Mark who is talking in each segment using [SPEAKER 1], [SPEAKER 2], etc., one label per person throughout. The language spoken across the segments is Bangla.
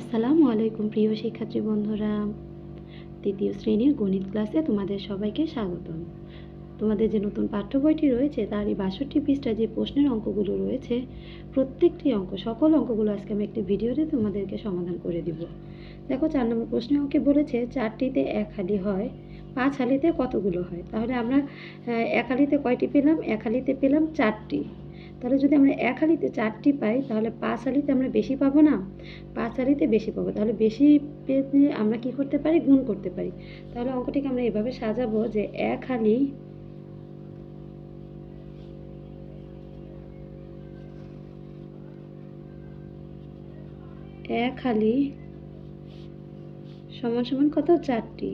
[SPEAKER 1] আসসালামু আলাইকুম প্রিয় শিক্ষার্থী বন্ধুরা। তৃতীয় শ্রেণির গণিত ক্লাসে তোমাদের সবাইকে স্বাগতম। তোমাদের যে নতুন পাঠ্য বইটি রয়েছে তার এই বাষট্টি পৃষ্ঠা যে প্রশ্নের অঙ্কগুলো রয়েছে, প্রত্যেকটি অঙ্ক, সকল অঙ্কগুলো আজকে আমি একটি ভিডিওতে তোমাদেরকে সমাধান করে দিব। দেখো, চার নম্বর প্রশ্নের অঙ্কে বলেছে, চারটিতে এক হালি হয়, পাঁচ হালিতে কতগুলো হয়? তাহলে আমরা এক হালিতে কয়টি পেলাম? এক হালিতে পেলাম চারটি। তাহলে যদি আমরা এক হালিতে চারটি পাই, তাহলে পাঁচ হালিতে আমরা বেশি পাবো না? পাঁচ হালিতে বেশি পাবো। তাহলে বেশি পেতে আমরা কি করতে পারি? গুণ করতে পারি। তাহলে অঙ্কটিকে আমরা এভাবে সাজাবো যে এক হালি এক হালি সমান সমান কত? চারটি।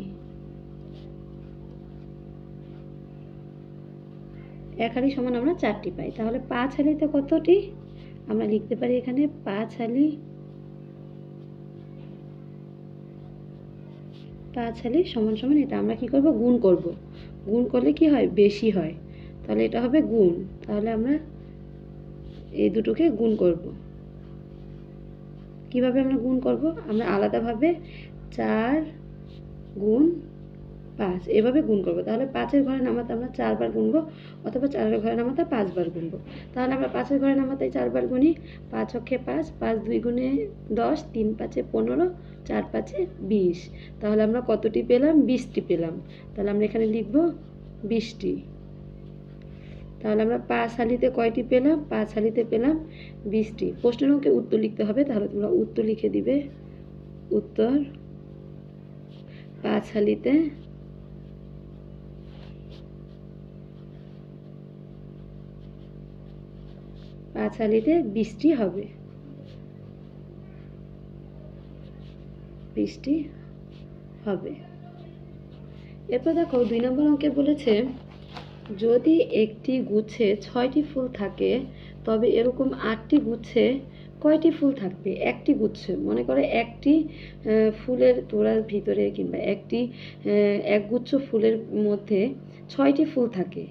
[SPEAKER 1] এক হালি সমান আমরা চারটি পাই। তাহলে পাঁচ হালিতে কতটি? আমরা লিখতে পারি এখানে পাঁচ হালি পাঁচ হালি সমান সমান এটা। আমরা কি করব? গুণ করব। গুণ করলে কি হয়? বেশি হয়। তাহলে এটা হবে গুণ। তাহলে আমরা এই দুটোকে গুণ করব। কীভাবে আমরা গুণ করব? আমরা আলাদাভাবে চার গুণ পাঁচ, এভাবে গুণ করব। তাহলে পাঁচের ঘরে নামাতে আমরা চারবার গুনবো অথবা চারের ঘরে নামাতে পাঁচবার গুনবো। তাহলে আমরা পাঁচের ঘরে নামাতে চারবার গুনি পাঁচ অক্ষে পাঁচ পাঁচ দুই গুণে দশ, তিন পাঁচে পনেরো, চার পাঁচে বিশ। তাহলে আমরা কতটি পেলাম? বিশটি পেলাম। তাহলে আমরা এখানে লিখব বিশটি। তাহলে আমরা পাঁচ হালিতে কয়টি পেলাম? পাঁচ হালিতে পেলাম বিশটি। প্রশ্নের অঙ্কে উত্তর লিখতে হবে, তাহলে তোমরা উত্তর লিখে দিবে। উত্তর, পাঁচ হালিতে পাঁচ হালিতে বৃষ্টি হবে। বৃষ্টি হবে। এরপর দেখো দুই নম্বর অঙ্কে বলেছে, যদি একটি গুচ্ছে ছয়টি ফুল থাকে, তবে এরকম আটটি গুচ্ছে কয়টি ফুল থাকবে? একটি গুচ্ছ মনে করে একটি ফুলের তোড়ার ভিতরে কিংবা একটি এক গুচ্ছ ফুলের মধ্যে ছয়টি ফুল থাকে।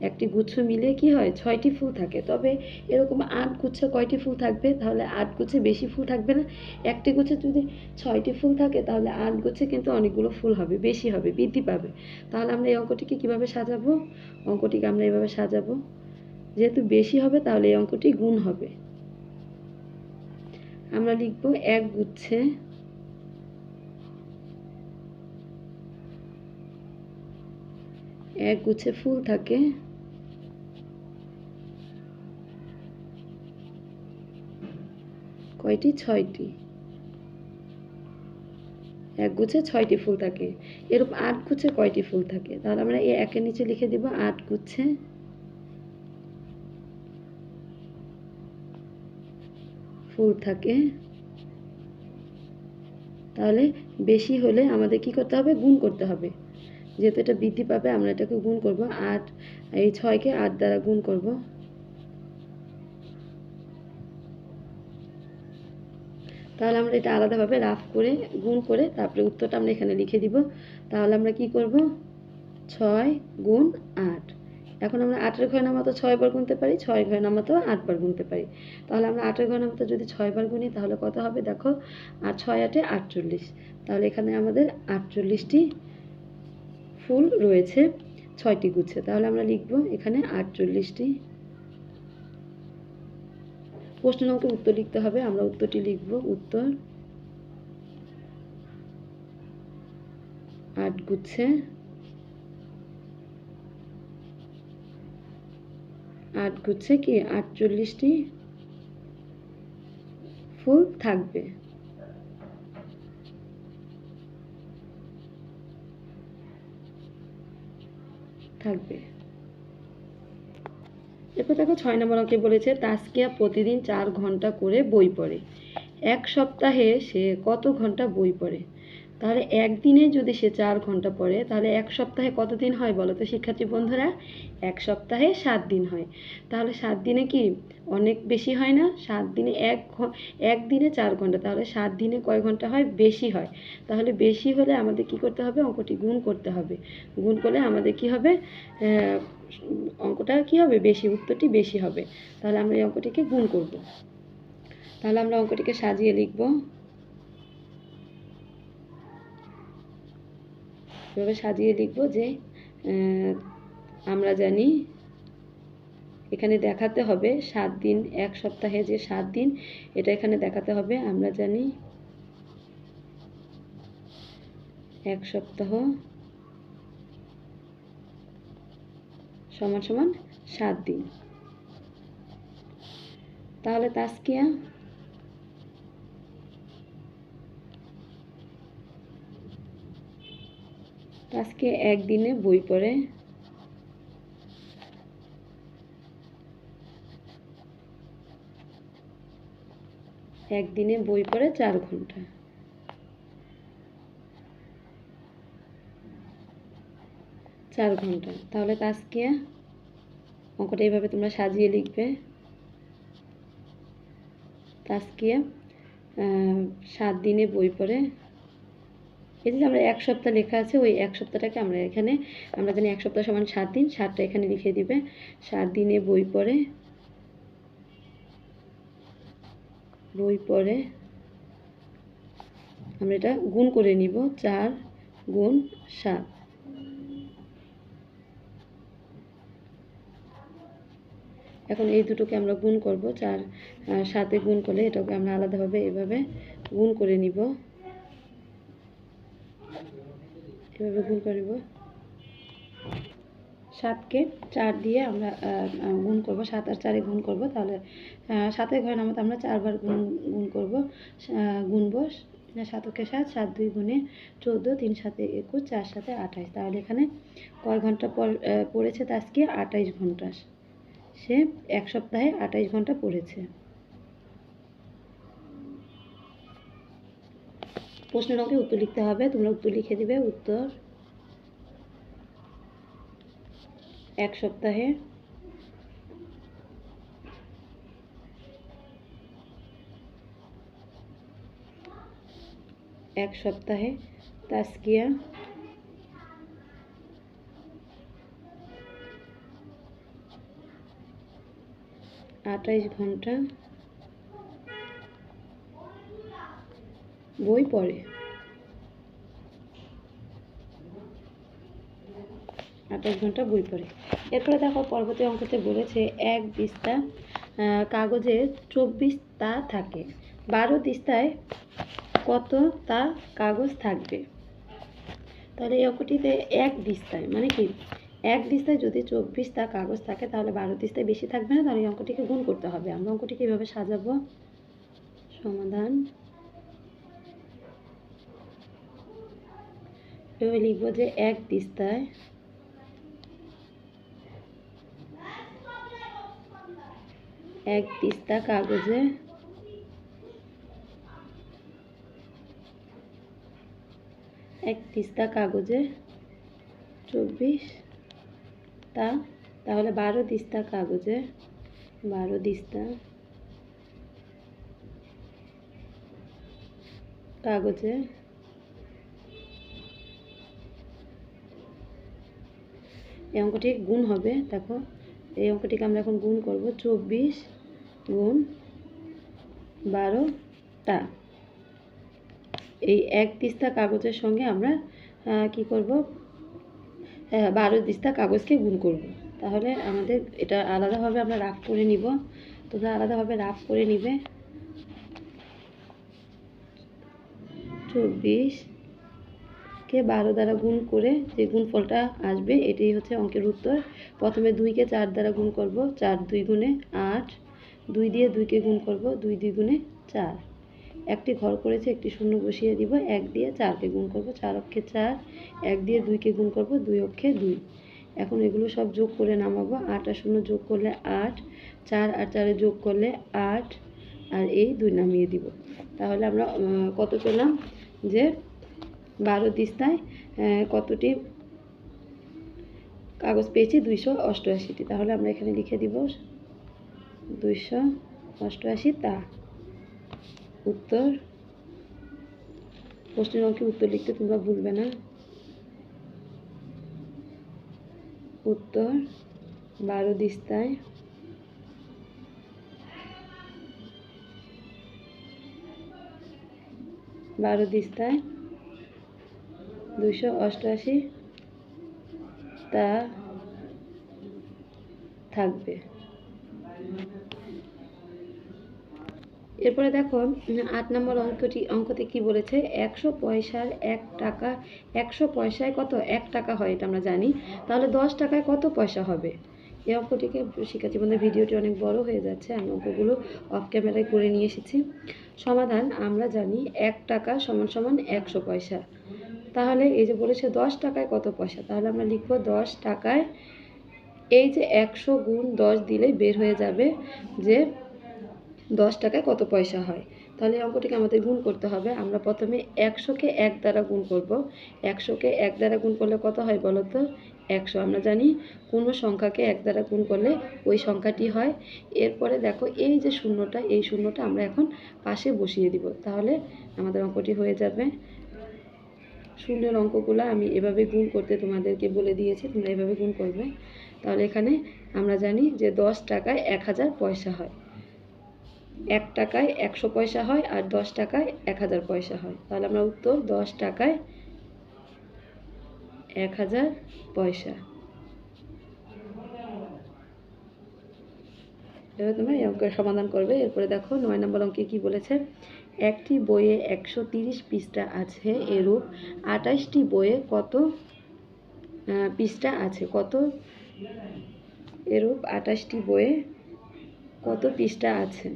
[SPEAKER 1] একটি গুচ্ছ মিলে কি হয়? ছয়টি ফুল থাকে। তবে এরকম আট গুচ্ছে কয়টি ফুল থাকবে? তাহলে আট গুচ্ছে বেশি ফুল থাকবে না। একটি গুচ্ছে যদি ছয়টি ফুল থাকে, তাহলে আট গুচ্ছে কিন্তু অনেকগুলো ফুল হবে, বেশি হবে, বৃদ্ধি পাবে। তাহলে আমরা এই অঙ্কটিকে কীভাবে সাজাবো? অঙ্কটিকে আমরা এভাবে সাজাবো। যেহেতু বেশি হবে, তাহলে এই অঙ্কটি গুণ হবে। আমরা লিখব এক গুচ্ছে এক গুচ্ছে ফুল থাকে। কয়টি? ছয়টি। এক গুছে ছয়টি ফুল থাকে। এরকম আট গুছে কয়টি ফুল থাকে? তাহলে আমরা এই একের নিচে লিখে দিব আট গুচ্ছে ফুল থাকে। তাহলে বেশি হলে আমাদের কি করতে হবে? গুণ করতে হবে। যেহেতু এটা বৃদ্ধি পাবে, আমরা এটাকে গুণ করব আট। এই ছয়কে আট দ্বারা গুণ করব। তাহলে আমরা এটা আলাদাভাবে রাফ করে, গুণ করে তারপরে উত্তরটা আমরা এখানে লিখে দিব। তাহলে আমরা কি করব? ছয় গুণ আট। এখন আমরা আটের ঘরে নামাতো ছয় বার গুনতে পারি, ছয় ঘরে নামাতো আটবার গুনতে পারি। তাহলে আমরা আটের ঘরে নামাতো যদি ছয় বার গুনি, তাহলে কত হবে? দেখো আর ছয় আটে আটচল্লিশ। তাহলে এখানে আমাদের আটচল্লিশটি ফুল রয়েছে, ছয়টি গুচ্ছে তাহলে আমরা লিখব এখানে আটচল্লিশটি প্রশ্নের অঙ্কে উত্তর লিখতে হবে, আমরা উত্তরটি লিখব, উত্তর আট গুচ্ছে আট গুচ্ছে কি? আটচল্লিশটি ফুল থাকবে। থাকবে। এরপর দেখো ছয় নম্বর অঙ্কে বলেছে, তাস্কিয়া প্রতিদিন চার ঘণ্টা করে বই পড়ে। এক সপ্তাহে সে কত ঘণ্টা বই পড়ে? তাহলে একদিনে যদি সে চার ঘণ্টা পড়ে, তাহলে এক সপ্তাহে কত দিন হয় বলো তো শিক্ষার্থী বন্ধুরা? এক সপ্তাহে সাত দিন হয়। তাহলে সাত দিনে কি অনেক বেশি হয় না? সাত দিনে এক একদিনে চার ঘণ্টা, তাহলে সাত দিনে কয় ঘণ্টা হয়? বেশি হয়। তাহলে বেশি হলে আমাদের কি করতে হবে? অঙ্কটি গুণ করতে হবে। গুণ করলে আমাদের কি হবে? অঙ্কটা কি হবে? বেশি, উত্তরটি বেশি হবে। তাহলে আমরা এই অঙ্কটিকে গুণ করব। তাহলে আমরা অঙ্কটিকে সাজিয়ে লিখব। এভাবে সাজিয়ে লিখব যে আমরা জানি এখানে দেখাতে হবে সাত দিন, এক সপ্তাহে যে সাত দিন, এটা এখানে দেখাতে হবে। আমরা জানি এক সপ্তাহ সমান সমান সাত দিন। তাহলে তাস্কিয়া তাস্কিয়া একদিনে বই পড়ে। একদিনে বই পড়ে চার ঘণ্টা। চার ঘণ্টা। তাহলে তাস্কিয়া অঙ্কটা এইভাবে তোমরা সাজিয়ে লিখবে। আহ, সাত দিনে বই পড়ে। এই যে আমরা এক সপ্তাহ লেখা আছে, ওই এক সপ্তাহটাকে আমরা এখানে, আমরা জানি এক সপ্তাহ সমান সাত দিন, সাতটা এখানে লিখে দিবে। সাত দিনে বই পড়ে বই পড়ে, আমরা এটা গুণ করে নিব, চার গুণ সাত। এখন এই দুটোকে আমরা গুণ করব, চার সাতে গুণ করলে এটাকে আমরা আলাদাভাবে এভাবে গুণ করে নিব। এভাবে গুণ করব? সাতকে চার দিয়ে আমরা গুণ করব, সাত আর চারে গুণ করব, তাহলে সাতের ঘরে নামতে আমরা চারবার গুণ গুণ করব গুনবো সাতকে সাত সাত দুই গুণে চোদ্দ, তিন সাতে একুশ, চার সাথে আঠাশ, তাহলে এখানে কয় ঘণ্টা পর পড়েছে? তাজকে আঠাইশ ঘণ্টা, সে এক সপ্তাহে আঠাইশ ঘণ্টা পড়েছে। প্রশ্নের অঙ্কে উত্তর লিখতে হবে, তোমরা উত্তর লিখে দিবে, উত্তর। এক সপ্তাহে। এক সপ্তাহে তাস্কিয়া আঠাইশ ঘণ্টা। বই পড়ে। আঠাশ ঘণ্টা বই পড়ে। এরপরে দেখো পরবর্তী অঙ্কতে বলেছে, এক দিস্তা কাগজে চব্বিশটা থাকে। বারো দিস্তায় কত তা কাগজ থাকবে? তাহলে এই অঙ্কটিতে এক দিস্তায় মানে কি? এক দিস্তায় যদি চব্বিশ তা কাগজ থাকে, তাহলে বারো দিস্তায় বেশি থাকবে না? তাহলে এই অঙ্কটিকে গুণ করতে হবে। আমরা অঙ্কটিকে এভাবে সাজাবো। সমাধান এভাবে লিখব যে এক দিস্তায় এক দিস্তা কাগজে এক দিস্তা কাগজে চব্বিশ তা, তাহলে বারো দিস্তা কাগজে, বারো দিস্তা কাগজে এই অঙ্কটি গুণ হবে, দেখো। এই অঙ্কটিকে আমরা এখন গুণ করব চব্বিশ গুণ বারোটা এই এক দিস্তা কাগজের সঙ্গে আমরা কি করব? বারো দিস্তা কাগজকে গুণ করব। তাহলে আমাদের এটা আলাদাভাবে আমরা রাফ করে নিব। তোমরা আলাদাভাবে রাফ করে নিবে। চব্বিশ কে বারো দ্বারা গুণ করে যে গুণফলটা আসবে, এটাই হচ্ছে অঙ্কের উত্তর। প্রথমে দুইকে চার দ্বারা গুণ করব, চার দুই গুণে আট। দুই দিয়ে দুইকে গুণ করব, দুই দুই গুণে চার। একটি ঘর করেছে, একটি শূন্য বসিয়ে দিব, এক দিয়ে চারকে গুণ করব, চার অক্ষে চার। এক দিয়ে দুইকে গুণ করব, দুই অক্ষে দুই। এখন এগুলো সব যোগ করে নামাবো। আট আর শূন্য যোগ করলে আট, চার আর চারে যোগ করলে আট, আর এই দুই নামিয়ে দিব। তাহলে আমরা কত পেলাম? যে বারো দিস্তায় কতটি কাগজ পেয়েছি? দুইশো অষ্টআশিটি। তাহলে আমরা এখানে লিখে দিব দুইশো অষ্টআশি। তা উত্তর। প্রশ্নের অঙ্কে উত্তর লিখতে তোমরা ভুলবে না। উত্তর বারো দিস্তায়। বারো দিস্তায় দুইশো অষ্টআশি তা থাকবে। এরপরে দেখো, আট নম্বর অঙ্কটি, অঙ্কতে কি বলেছে? একশো পয়সার এক টাকা, একশো পয়সায় কত? এক টাকা হয়, এটা আমরা জানি। তাহলে দশ টাকায় কত পয়সা হবে? এই অঙ্কটিকে শিক্ষার্থী বন্ধু ভিডিওটি অনেক বড় হয়ে যাচ্ছে। আমি অঙ্কগুলো অফ ক্যামেরায় করে নিয়ে এসেছি। সমাধান, আমরা জানি এক টাকা সমান সমান একশো পয়সা। তাহলে এই যে বলেছে দশ টাকায় কত পয়সা? তাহলে আমরা লিখব দশ টাকায় এই যে একশো গুণ দশ দিলেই বের হয়ে যাবে যে দশ টাকায় কত পয়সা হয়। তাহলে এই অঙ্কটিকে আমাদের গুণ করতে হবে। আমরা প্রথমে একশোকে এক দ্বারা গুণ করব। একশোকে এক দ্বারা গুণ করলে কত হয় বলো তো? একশো। আমরা জানি কোনো সংখ্যাকে এক দ্বারা গুণ করলে ওই সংখ্যাটি হয়। এরপরে দেখো এই যে শূন্যটা, এই শূন্যটা আমরা এখন পাশে বসিয়ে দিব। তাহলে আমাদের অঙ্কটি হয়ে যাবে। শূন্যের অঙ্কগুলো আমি এভাবে গুণ করতে তোমাদেরকে বলে দিয়েছি, তোমরা এভাবে গুণ করবে। তাহলে এখানে আমরা জানি যে দশ টাকায় এক হাজার পয়সা হয়। এক টাকায় একশো পয়সা হয় আর দশ টাকায় এক হাজার পয়সা হয়। তাহলে আমরা উত্তর দশ টাকায় এক হাজার পয়সা। এবার তোমরা এই অঙ্কের সমাধান করবে। এরপরে দেখো, নয় নম্বর অঙ্কে কি বলেছে? একটি বইয়ে একশো তিরিশ পৃষ্ঠা আছে এরূপ। আঠাশটি বইয়ে কত পৃষ্ঠা আছে কত এরূপ? আঠাশটি বইয়ে কত পৃষ্ঠা আছে?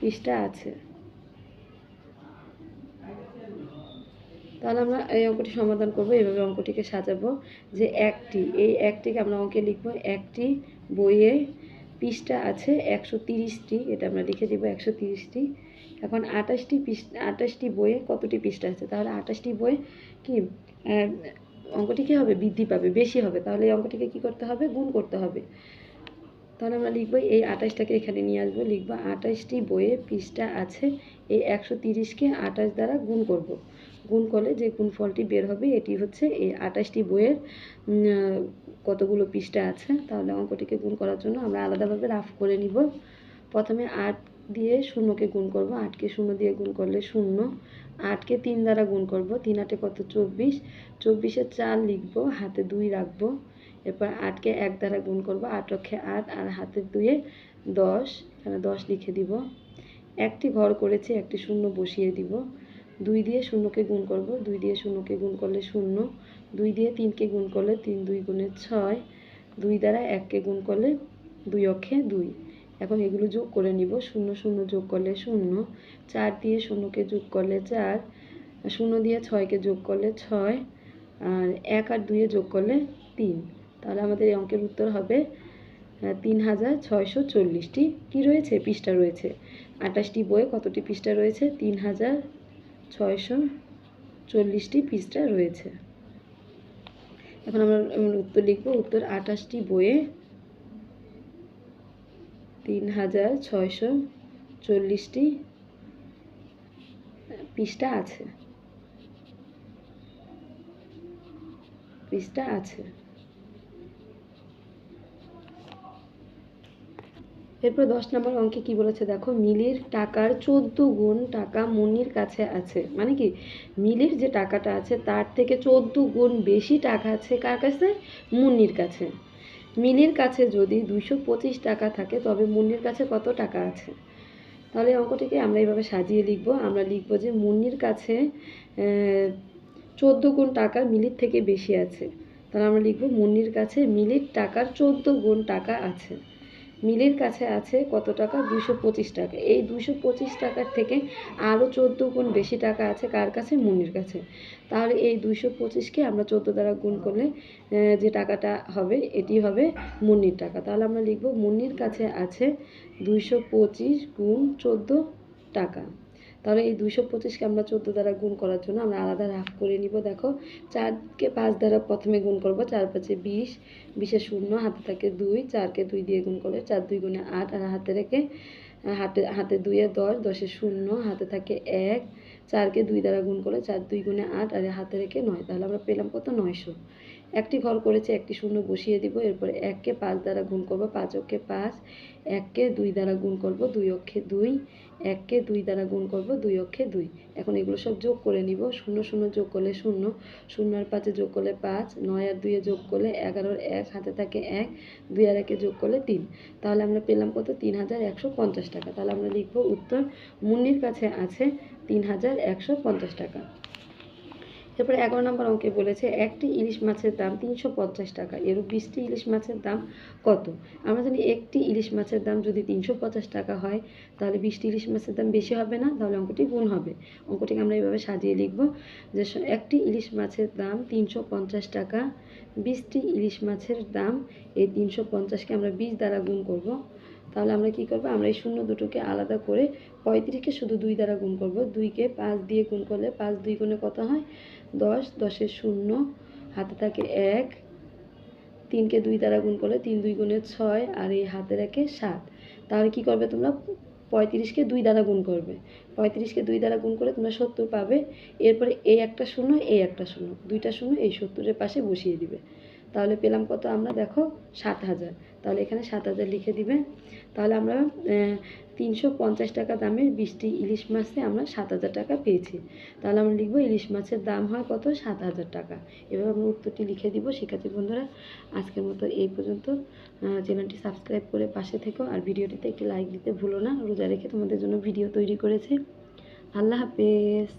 [SPEAKER 1] পৃষ্ঠা আছে। তাহলে আমরা এই অঙ্কটি সমাধান করব এইভাবে অঙ্কটিকে সাজাবো যে একটি, এই একটিকে আমরা অঙ্কে লিখব, একটি বইয়ে পৃষ্ঠা আছে একশো তিরিশটি, এটা আমরা লিখে দিব একশো তিরিশটি। এখন আঠাশটি পৃষ্ঠা, আঠাশটি বইয়ে কতটি পৃষ্ঠা আছে? তাহলে আঠাশটি বই কি অঙ্কটি কী হবে? বৃদ্ধি পাবে, বেশি হবে। তাহলে এই অঙ্কটিকে কী করতে হবে? গুণ করতে হবে। তাহলে আমরা লিখব এই আঠাশটাকে এখানে নিয়ে আসব, লিখব আঠাশটি বইয়ে পৃষ্ঠা আছে এই একশো তিরিশকে আঠাশ দ্বারা গুণ করব। গুণ করলে যে গুণফলটি বের হবে, এটি হচ্ছে এই আঠাশটি বইয়ের কতগুলো পৃষ্ঠা আছে, তাহলে অঙ্কটিকে গুণ করার জন্য আমরা আলাদাভাবে রাফ করে নিব। প্রথমে আট দিয়ে শূন্যকে গুণ করব। আটকে শূন্য দিয়ে গুণ করলে শূন্য। আটকে তিন দ্বারা গুণ করব। তিন আটে কত? চব্বিশ। চব্বিশে চার লিখব, হাতে দুই রাখব। এরপর আটকে এক দ্বারা গুণ করব। আট রক্ষে আট আর হাতে দুয়ে দশ। এখানে দশ লিখে দিব। একটি ঘর করেছি, একটি শূন্য বসিয়ে দিব। দুই দিয়ে শূন্যকে গুণ করব। দুই দিয়ে শূন্যকে গুণ করলে শূন্য। দুই দিয়ে তিনকে গুণ করলে তিন দুই গুণে ছয়। দুই দ্বারা এককে গুণ করলে দুই অক্ষে দুই। এখন এগুলো যোগ করে নিব। শূন্য শূন্য যোগ করলে শূন্য। চার দিয়ে শূন্যকে যোগ করলে চার। শূন্য দিয়ে ছয়কে যোগ করলে ছয়। আর এক আর দুইয়ে যোগ করলে তিন। তাহলে আমাদের এই অঙ্কের উত্তর হবে তিন হাজার ছয়শো চল্লিশটি। কী রয়েছে? পৃষ্ঠা রয়েছে। আঠাশটি বইয়ে কতটি পৃষ্ঠা রয়েছে? তিন হাজার ছয়শো পৃষ্ঠা রয়েছে। এখন আমরা আমরা উত্তর লিখব, উত্তর আঠাশটি বইয়ে তিন হাজার ছয়শো চল্লিশটি পৃষ্ঠা আছে। পৃষ্ঠা আছে। এরপর দশ নম্বর অঙ্কে কি বলেছে? দেখো, মিলির টাকার চোদ্দ গুণ টাকা মুন্নির কাছে আছে। মানে কি? মিলির যে টাকাটা আছে, তার থেকে চোদ্দ গুণ বেশি টাকা আছে কার কাছে? মুন্নির কাছে। মিলির কাছে যদি দুশো পঁচিশ টাকা থাকে, তবে মুন্নির কাছে কত টাকা আছে? তাহলে অঙ্কটিকে আমরা এইভাবে সাজিয়ে লিখব। আমরা লিখব যে মুন্নির কাছে চোদ্দ গুণ টাকা মিলির থেকে বেশি আছে। তাহলে আমরা লিখব মুন্নির কাছে মিলির টাকার চোদ্দ গুণ টাকা আছে। মিলির কাছে আছে কত টাকা? দুশো পঁচিশ টাকা। এই দুশো পঁচিশ টাকার থেকে আরও চোদ্দ গুণ বেশি টাকা আছে কার কাছে? মুনির কাছে। তাহলে এই দুশো পঁচিশকে আমরা চোদ্দ দ্বারা গুণ করলে যে টাকাটা হবে, এটি হবে মুন্নির টাকা। তাহলে আমরা লিখব মুন্নির কাছে আছে দুইশো পঁচিশ গুণ চোদ্দ টাকা। তাহলে এই দুইশো পঁচিশকে আমরা চোদ্দ দ্বারা গুণ করার জন্য আমরা আলাদা রাফ করে নিব। দেখো চারকে পাঁচ দ্বারা প্রথমে গুণ করব, চার পাঁচে বিশ, বিশে শূন্য, হাতে থাকে দুই চারকে দুই দিয়ে গুণ করলে চার দুই গুণে আট, আর হাতে রেখে, হাতে হাতে দুইয়ে দশ, দশে শূন্য, হাতে থাকে এক চারকে দুই দ্বারা গুণ করলে চার দুই গুণে আট, আর হাতে রেখে নয়, তাহলে আমরা পেলাম কত? নয়শো। একটি ঘর করেছে, একটি শূন্য বসিয়ে দিব, এরপরে এককে পাঁচ দ্বারা গুণ করব, পাঁচ অক্ষে পাঁচ, এককে দুই দ্বারা গুণ করব, দুই অক্ষে দুই, এককে দুই দ্বারা গুণ করব, দুই অক্ষে দুই। এখন এগুলো সব যোগ করে নিব, শূন্য শূন্য যোগ করলে শূন্য শূন্য আর পাঁচে যোগ করলে পাঁচ, নয় আর দুইয়ে যোগ করলে এগারোর এক, হাতে থাকে এক, দুই আর একে যোগ করলে তিন। তাহলে আমরা পেলাম কত? তিন হাজার একশো পঞ্চাশ টাকা। তাহলে আমরা লিখব উত্তর, মুন্নির কাছে আছে তিন হাজার একশো পঞ্চাশ টাকা। এরপরে এগারো নম্বর অঙ্কে বলেছে, একটি ইলিশ মাছের দাম তিনশো পঞ্চাশ টাকা, এরূপ বিশটি ইলিশ মাছের দাম কত? আমরা জানি একটি ইলিশ মাছের দাম যদি তিনশো পঞ্চাশ টাকা হয়, তাহলে বিশটি ইলিশ মাছের দাম বেশি হবে না, তাহলে অঙ্কটি গুণ হবে। অঙ্কটিকে আমরা এইভাবে সাজিয়ে লিখব যে একটি ইলিশ মাছের দাম তিনশো পঞ্চাশ টাকা, বিশটি ইলিশ মাছের দাম এই তিনশো পঞ্চাশকে আমরা বিশ দ্বারা গুণ করব। তাহলে আমরা কি করব? আমরা এই শূন্য দুটোকে আলাদা করে পঁয়ত্রিশকে শুধু দুই দ্বারা গুণ করব। দুইকে পাঁচ দিয়ে গুণ করলে পাঁচ দুই গুণে কত হয়? দশ। দশের শূন্য। হাতে থাকে এক। তিনকে দুই দ্বারা গুণ করলে তিন দুই গুণে ছয়। আর এই হাতে একে সাত। তাহলে কি করবে তোমরা? পঁয়ত্রিশকে দুই দ্বারা গুণ করবে। পঁয়ত্রিশকে দুই দ্বারা গুণ করে তোমরা সত্তর পাবে। এরপরে এই একটা শূন্য এই একটা শূন্য। দুইটা শূন্য এই সত্তরের পাশে বসিয়ে দিবে। তাহলে পেলাম কত? আমরা দেখো সাত হাজার। তাহলে এখানে সাত হাজার লিখে দিবে। তাহলে আমরা তিনশো পঞ্চাশ টাকা দামের বিশটি ইলিশ মাছে আমরা সাত হাজার টাকা পেয়েছি। তাহলে আমরা লিখব ইলিশ মাছের দাম হয় কত? সাত হাজার টাকা। এভাবে আমরা উত্তরটি লিখে দিব। শিক্ষার্থী বন্ধুরা, আজকের মতো এই পর্যন্ত। চ্যানেলটি সাবস্ক্রাইব করে পাশে থেকো। আর ভিডিওটিতে একটি লাইক দিতে ভুলো না। রোজা রেখে তোমাদের জন্য ভিডিও তৈরি করেছি। আল্লাহ হাফেজ।